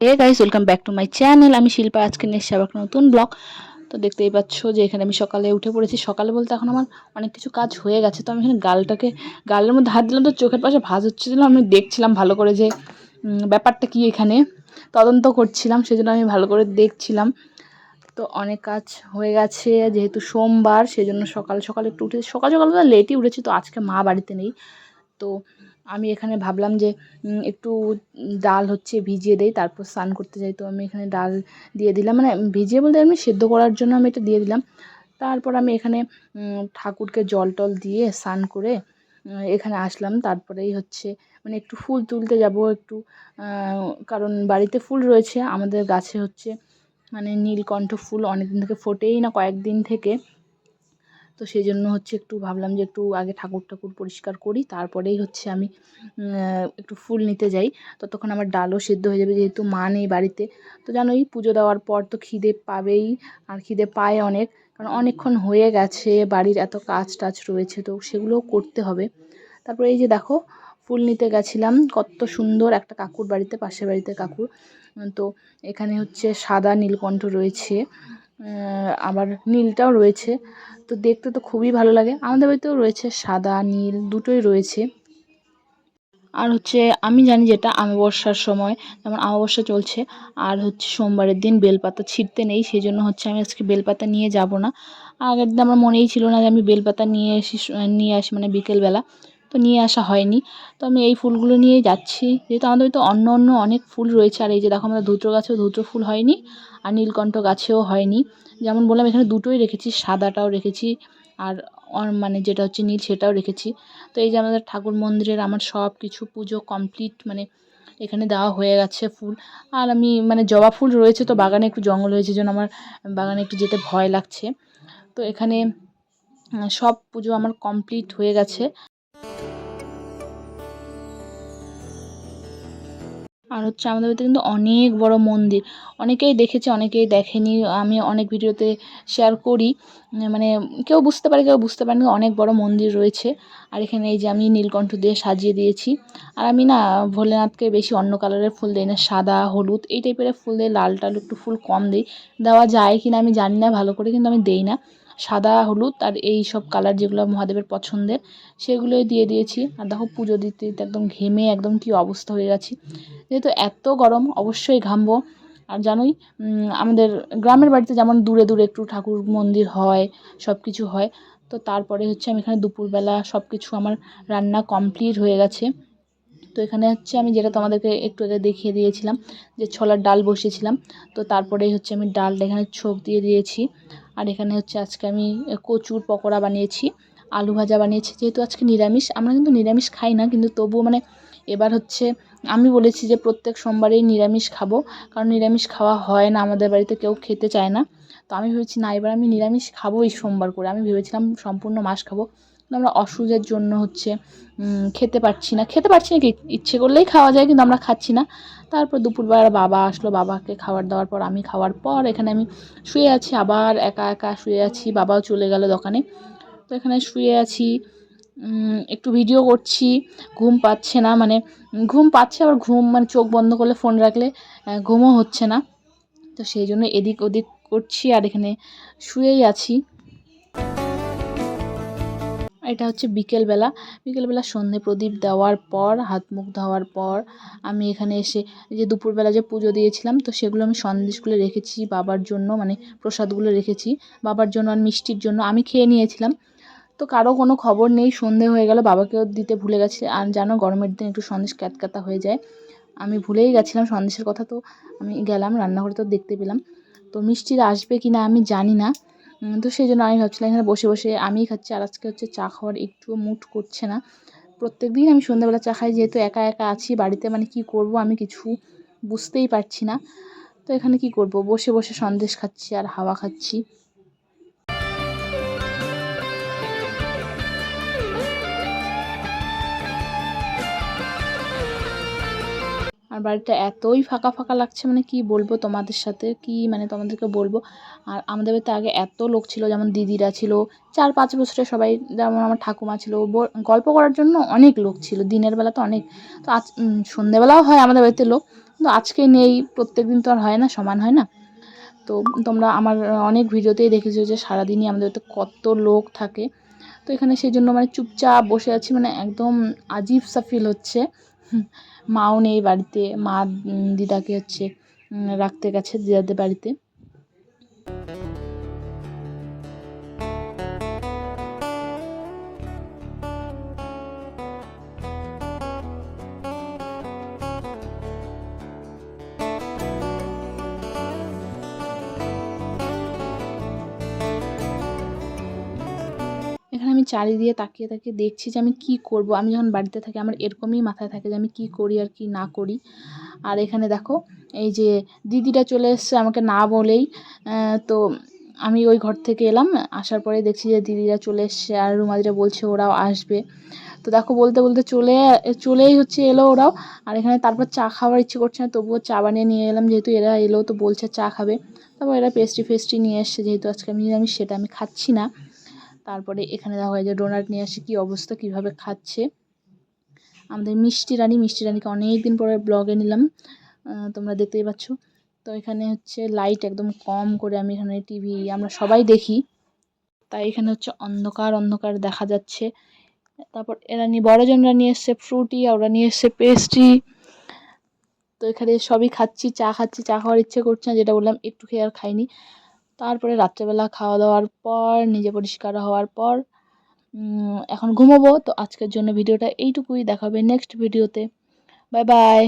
Hey guys welcome back to my channel আমি শিল্পা, আজকে এসেছি আবার নতুন ব্লগ তো দেখতেই পাচ্ছ যে এখানে আমি সকালে উঠে পড়েছি। সকালে বলতে এখন আমার অনেক কিছু কাজ হয়ে গেছে। তো আমি এখানে গালটাকে, গালের মধ্যে হাত দিলাম তো চোখের পাশে ভাজ হচ্ছিল। আমি দেখছিলাম ভালো করে যে ব্যাপারটা কি এখানে। তদন্ত করছিলাম, সেজন্য আমি ভালো করে দেখছিলাম। তো অনেক কাজ হয়ে গেছে, যেহেতু সোমবার, সেজন্য সকাল সকাল একটু উঠে সকাল সকাল লেটই উঠেছি, তো আজকে মা বাড়িতে নেই। তো আমি এখানে ভাবলাম যে একটু ডাল হচ্ছে ভিজিয়ে দেই, তারপর স্নান করতে যাই। তো আমি এখানে ডাল দিয়ে দিলাম। মানে ভিজিয়ে বলতে আমি সেদ্ধ করার জন্য আমি এটা দিয়ে দিলাম। তারপর আমি এখানে ঠাকুরকে জল টল দিয়ে স্নান করে এখানে আসলাম। তারপরেই হচ্ছে মানে একটু ফুল তুলতে যাব একটু কারণ বাড়িতে ফুল রয়েছে। আমাদের গাছে হচ্ছে মানে নীলকণ্ঠ ফুল অনেক দিন থেকে ফোটেই না কয়েকদিন থেকে। তো সেই জন্য হচ্ছে একটু ভাবলাম যে একটু আগে ঠাকুর ঠাকুর পরিষ্কার করি, তারপরেই হচ্ছে আমি একটু ফুল নিতে যাই। ততক্ষণ আমার ডালও সেদ্ধ হয়ে যাবে যেহেতু মা নেই বাড়িতে। তো জানোই পুজো দেওয়ার পর তো খিদে পাবেই, আর খিদে পায় অনেক, কারণ অনেকক্ষণ হয়ে গেছে, বাড়ির এত কাজ টাজ রয়েছে, তো সেগুলোও করতে হবে। তারপরে এই যে দেখো, ফুল নিতে গেছিলাম, কত সুন্দর একটা কাকুর বাড়িতে, পাশের বাড়িতে কাকুর। তো এখানে হচ্ছে সাদা নীলকণ্ঠ রয়েছে আবার নীলটাও রয়েছে। তো দেখতে তো খুবই ভালো লাগে। আমাদের বাড়িতেও রয়েছে সাদা, নীল, দুটোই রয়েছে। আর হচ্ছে আমি জানি যেটা আমাবস্যার সময়, যেমন অমাবস্যা চলছে, আর হচ্ছে সোমবারের দিন বেলপাতা ছিঁড়তে নেই সেই জন্য হচ্ছে আমি আজকে বেলপাতা নিয়ে যাব না। আগের দিন আমার মনেই ছিল না যে আমি বেলপাতা নিয়ে এসি, নিয়ে আসি মানে বিকেলবেলা। তো নিয়ে আসা হয়নি। তো আমি এই ফুলগুলো নিয়েই যাচ্ছি। যেহেতু আমাদের বাড়িতে অন্য অন্য অনেক ফুল রয়েছে, আর এই যে দেখো আমাদের ধুত্র গাছেও ধুত্র ফুল হয়নি। আর নীলকণ্ঠ গাছেও হয়নি। যেমন বললাম, এখানে দুটোই রেখেছি, সাদাটাও রেখেছি আর মানে যেটা হচ্ছে নীল সেটাও রেখেছি। তো এই যে আমাদের ঠাকুর মন্দিরের আমার সব কিছু পুজো কমপ্লিট মানে এখানে দেওয়া হয়ে গেছে ফুল। আর আমি মানে জবা ফুল রয়েছে তো, বাগানে একটু জঙ্গল হয়েছে জন্য আমার বাগানে একটু যেতে ভয় লাগছে। তো এখানে সব পুজো আমার কমপ্লিট হয়ে গেছে। আর হচ্ছে আমাদের বাড়িতে কিন্তু অনেক বড় মন্দির। অনেকেই দেখেছে, অনেকেই দেখেনি। আমি অনেক ভিডিওতে শেয়ার করি। মানে কেউ বুঝতে পারে, কেউ বুঝতে পারেনি। অনেক বড় মন্দির রয়েছে। আর এখানে এই যে আমি নীলকণ্ঠ দিয়ে সাজিয়ে দিয়েছি। আর আমি না ভোলেনাথকে বেশি অন্য কালারের ফুল দিই না। সাদা, হলুদ, এই টাইপের ফুল দিই। লাল টাল একটু ফুল কম দিই। দেওয়া যায় কি না আমি জানি না, ভালো করে কিন্তু আমি দেই না। সাদা, হলুদ আর এই সব কালার যেগুলো মহাদেবের পছন্দের, সেগুলোই দিয়ে দিয়েছি। আর দেখো পুজো দিতে দিতে একদম ঘেমে একদম কী অবস্থা হয়ে গেছি। যেহেতু এত গরম, অবশ্যই ঘামবো। আর জানোই আমাদের গ্রামের বাড়িতে যেমন দূরে দূরে একটু ঠাকুর মন্দির হয় সব কিছু হয়, তো তারপরে হচ্ছে আমি এখানে দুপুরবেলা সব কিছু আমার রান্না কমপ্লিট হয়ে গেছে। তো এখানে হচ্ছে আমি যেটা তোমাদেরকে একটু আগে দেখিয়ে দিয়েছিলাম যে ছোলার ডাল বসিয়েছিলাম, তো তারপরেই হচ্ছে আমি ডালটা এখানে ছোক দিয়ে দিয়েছি। আর এখানে হচ্ছে আজকে আমি কচুর পকোড়া বানিয়েছি, আলু ভাজা বানিয়েছি, যেহেতু আজকে নিরামিষ, আমরা কিন্তু নিরামিষ খাই না, কিন্তু তবুও মানে এবার হচ্ছে আমি বলেছি যে প্রত্যেক সোমবারেই নিরামিষ খাব, কারণ নিরামিষ খাওয়া হয় না আমাদের বাড়িতে, কেউ খেতে চায় না। তো আমি ভেবেছি, না, এবার আমি নিরামিষ খাব এই সোমবার করে। আমি ভেবেছিলাম সম্পূর্ণ মাস খাব। কিন্তু আমরা অসুখের জন্য হচ্ছে খেতে পারছি না। খেতে পারছি না, কি ইচ্ছে করলেই খাওয়া যায়, কিন্তু আমরা খাচ্ছি না। তারপর দুপুরবেলা বাবা আসলো, বাবাকে খাবার দেওয়ার পর, আমি খাওয়ার পর এখানে আমি শুয়ে আছি, আবার একা একা শুয়ে আছি, বাবাও চলে গেল দোকানে। তো এখানে শুয়ে আছি একটু ভিডিও করছি, ঘুম পাচ্ছে না মানে ঘুম পাচ্ছে, আবার ঘুম মানে চোখ বন্ধ করলে ফোন রাখলে ঘুমও হচ্ছে না। তো সেই জন্য এদিক ওদিক করছি আর এখানে শুয়েই আছি। এটা হচ্ছে বিকেলবেলা। বিকেলবেলা সন্ধে প্রদীপ দেওয়ার পর, হাত মুখ ধোয়ার পর আমি এখানে এসে যে দুপুরবেলা যে পুজো দিয়েছিলাম, তো সেগুলো আমি সন্দেশগুলো রেখেছি, বাবার জন্য মানে প্রসাদগুলো রেখেছি। বাবার জন্য আর মিষ্টির জন্য আমি খেয়ে নিয়েছিলাম। তো কারও কোনো খবর নেই, সন্ধে হয়ে গেল, বাবাকেও দিতে ভুলে গেছি। আর জানো, গরমের দিন একটু সন্দেশ ক্যাতক্যাতা হয়ে যায়। আমি ভুলেই গেছিলাম সন্দেশের কথা, তো আমি গেলাম, রান্নাঘরে তো দেখতে পেলাম। তো মিষ্টির আসবে কি না আমি জানি না। তো সেই জন্য আমি ভাবছিলাম এখানে বসে বসে আমিই খাচ্ছি আর আজকে হচ্ছে চা খাওয়ার একটুও মুড করছে না। প্রত্যেক দিন আমি সন্ধ্যাবেলা চা খাই, যেহেতু একা একা আছি, বাড়িতে মানে কি করব আমি কিছু বুঝতেই পারছি না। তো এখানে কি করব? বসে বসে সন্দেশ খাচ্ছি আর হাওয়া খাচ্ছি। আর বাড়িটা এতই ফাঁকা ফাঁকা লাগছে মানে কি বলব তোমাদের সাথে? কি মানে তোমাদেরকে বলব? আর আমাদের বাড়িতে আগে এত লোক ছিল যেমন দিদিরা ছিল চার পাঁচ বছরের সবাই যেমন আমার ঠাকুমা ছিল গল্প করার জন্য অনেক লোক ছিল দিনের বেলা তো অনেক। তো আজ উম, সন্ধেবেলাও হয় আমাদের বাড়িতে লোক কিন্তু আজকে নেই প্রত্যেক দিন তো আর হয় না সমান হয় না। তো তোমরা আমার অনেক ভিডিওতেই দেখেছ যে সারাদিনই আমাদের বাড়িতে কত লোক থাকে। তো এখানে সেই জন্য মানে চুপচাপ বসে আছি মানে একদম আজিব সা ফিল হচ্ছে। মাও নেই বাড়িতে মা দিদাকে হচ্ছে রাখতে গেছে দিদাদের বাড়িতে। চারিদিকে তাকিয়ে তাকিয়ে দেখছি যে আমি কি করব। আমি যখন বাড়িতে থাকি, আমার এরকমই মাথায় থাকে যে আমি কি করি আর কি না করি। আর এখানে দেখো, এই যে দিদিটা চলে এসছে আমাকে না বলেই। তো আমি ওই ঘর থেকে এলাম, আসার পরে দেখছি যে দিদিরা চলে এসছে আর রুমাদিরা বলছে ওরাও আসবে। তো দেখো, বলতে বলতে চলে, চলেই হচ্ছে এলো ওরাও। আর এখানে তারপর চা খাওয়ার ইচ্ছে করছে না, তবুও চা বানিয়ে নিয়ে এলাম। যেহেতু এরা এলো, তো বলছে চা খাবে। তারপর এরা পেস্ট্রি ফেস্ট্রি নিয়ে এসছে, যেহেতু আজকে আমি নিরামিষ, সেটা আমি খাচ্ছি না। তারপরে এখানে দেখা হয় যে ডোনাট নিয়ে আসে কী অবস্থা, কীভাবে খাচ্ছে। আমাদের মিষ্টি রানী, মিষ্টি রানীকে অনেক দিন পরে ব্লগে নিলাম তোমরা দেখতেই পাচ্ছ। তো এখানে হচ্ছে লাইট একদম কম করে আমি এখানে টিভি আমরা সবাই দেখি। তাই এখানে হচ্ছে অন্ধকার অন্ধকার দেখা যাচ্ছে। তারপর এরা নিয়ে, বড়জনরা নিয়ে এসছে ফ্রুটি ওরা নিয়ে এসছে পেস্ট্রি তো এখানে সবই খাচ্ছি, চা খাচ্ছি, চা খাওয়ার ইচ্ছে করছে না, যেটা বললাম, একটু খেয়ে আর খাইনি। তারপরে রাত্রেবেলা খাওয়া দাওয়ার পর, নিজে পরিষ্কার হওয়ার পর এখন ঘুমোবো। তো আজকের জন্য ভিডিওটা এইটুকুই। দেখাবে নেক্সট ভিডিওতে বাই বাই